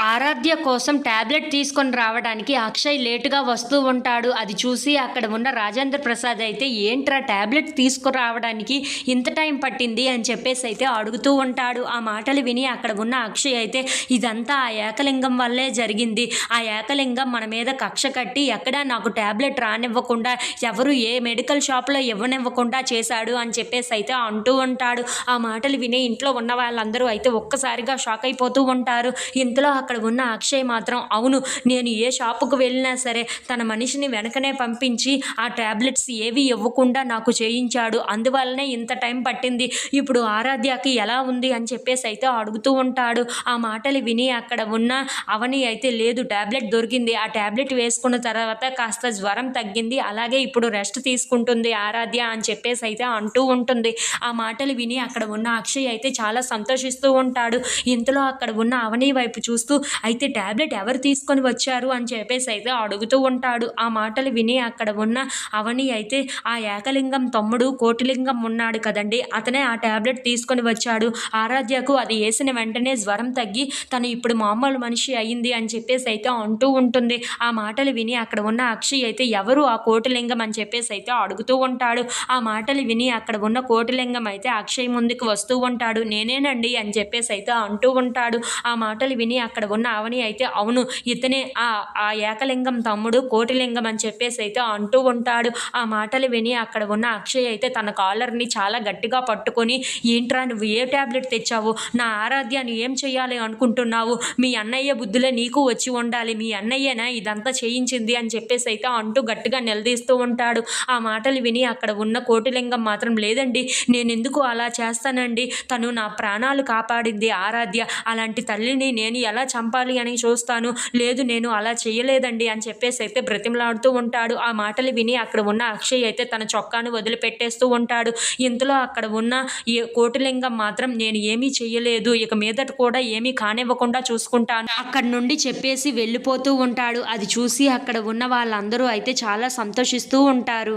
ఆరాధ్య కోసం టాబ్లెట్ తీసుకొని రావడానికి అక్షయ్ లేటుగా వస్తూ ఉంటాడు. అది చూసి అక్కడ ఉన్న రాజేంద్ర ప్రసాద్ అయితే ఏంట్రా టాబ్లెట్ తీసుకురావడానికి ఇంత టైం పట్టింది? అని చెప్పేసి అయితే అడుగుతూ ఉంటాడు. ఆ మాటలు విని అక్కడ ఉన్న అక్షయ్ అయితే ఇదంతా ఆ ఏకలింగం వల్లే జరిగింది. ఆ ఏకలింగం మన మీద కక్ష కట్టి ఎక్కడా నాకు టాబ్లెట్ రానివ్వకుండా ఎవరు ఏ మెడికల్ షాప్లో ఇవ్వనివ్వకుండా చేశాడు? అని చెప్పేసి అయితే అంటూ ఉంటాడు. ఆ మాటలు విని ఇంట్లో ఉన్న వాళ్ళందరూ అయితే ఒక్కసారిగా షాక్ అయిపోతూ ఉంటారు. ఇంతలో అక్కడ ఉన్న అక్షయ్ మాత్రం అవును నేను ఏ షాపుకు వెళ్ళినా సరే తన మనిషిని వెనకనే పంపించి ఆ టాబ్లెట్స్ ఏవి ఇవ్వకుండా నాకు చేయించాడు. అందువల్లనే ఇంత టైం పట్టింది. ఇప్పుడు ఆరాధ్యకి ఎలా ఉంది? అని చెప్పేసి అయితే అడుగుతూ ఉంటాడు. ఆ మాటలు విని అక్కడ ఉన్న అవని అయితే లేదు టాబ్లెట్ దొరికింది. ఆ ట్యాబ్లెట్ వేసుకున్న తర్వాత కాస్త జ్వరం తగ్గింది. అలాగే ఇప్పుడు రెస్ట్ తీసుకుంటుంది ఆరాధ్య అని చెప్పేసి అయితే అంటూ ఉంటుంది. ఆ మాటలు విని అక్కడ ఉన్న అక్షయ్ అయితే చాలా సంతోషిస్తూ ఉంటాడు. ఇంతలో అక్కడ ఉన్న అవని వైపు చూస్తూ అయితే టాబ్లెట్ ఎవరు తీసుకొని వచ్చారు అని చెప్పేసి అయితే అడుగుతూ ఉంటాడు. ఆ మాటలు విని అక్కడ ఉన్న అవని అయితే ఆ ఏకలింగం తమ్ముడు కోటిలింగం ఉన్నాడు కదండి అతనే ఆ టాబ్లెట్ తీసుకొని వచ్చాడు. ఆరాధ్యకు అది వేసిన వెంటనే జ్వరం తగ్గి తను ఇప్పుడు మామూలు మనిషి అయింది అని చెప్పేసి అయితే అంటూ ఉంటుంది. ఆ మాటలు విని అక్కడ ఉన్న అక్షి అయితే ఎవరు ఆ కోటిలింగం అని చెప్పేసి అయితే అడుగుతూ ఉంటాడు. ఆ మాటలు విని అక్కడ ఉన్న కోటిలింగం అయితే అక్షయ్ ముందుకు వస్తూ ఉంటాడు. నేనేనండి అని చెప్పేసి అయితే అంటూ ఉంటాడు. ఆ మాటలు విని అక్కడ ఉన్న అవని అయితే అవును ఇతనే ఆ ఆ ఏకలింగం తమ్ముడు కోటిలింగం అని చెప్పేసి అయితే అంటూ ఉంటాడు. ఆ మాటలు విని అక్కడ ఉన్న అక్షయ్ అయితే తన కాలర్ని చాలా గట్టిగా పట్టుకొని ఏంట్రా నువ్వు ఏ టాబ్లెట్ తెచ్చావు? నా ఆరాధ్యాన్ని ఏం చేయాలి అనుకుంటున్నావు? మీ అన్నయ్య బుద్ధులే నీకు వచ్చి ఉండాలి. మీ అన్నయ్యనా ఇదంతా చేయించింది? అని చెప్పేసి అయితే అంటూ గట్టిగా నిలదీస్తూ ఉంటాడు. ఆ మాటలు విని అక్కడ ఉన్న కోటిలింగం మాత్రం లేదండి నేను ఎందుకు అలా చేస్తానండి? తను నా ప్రాణాలు కాపాడింది ఆరాధ్య. అలాంటి తల్లిని నేను ఎలా చంపాలి అని చూస్తాను. లేదు నేను అలా చేయలేదండి అని చెప్పేసి అయితే బ్రతిమలాడుతూ ఉంటాడు. ఆ మాటలు విని అక్కడ ఉన్న అక్షయ్ అయితే తన చొక్కాను వదిలిపెట్టేస్తూ ఉంటాడు. ఇంతలో అక్కడ ఉన్న ఈ కోటిలింగం మాత్రం నేను ఏమీ చేయలేదు ఇక మీదట కూడా ఏమీ కానివ్వకుండా చూసుకుంటాను. అక్కడ నుండి చెప్పేసి వెళ్ళిపోతూ ఉంటాడు. అది చూసి అక్కడ ఉన్న వాళ్ళందరూ అయితే చాలా సంతోషిస్తూ ఉంటారు.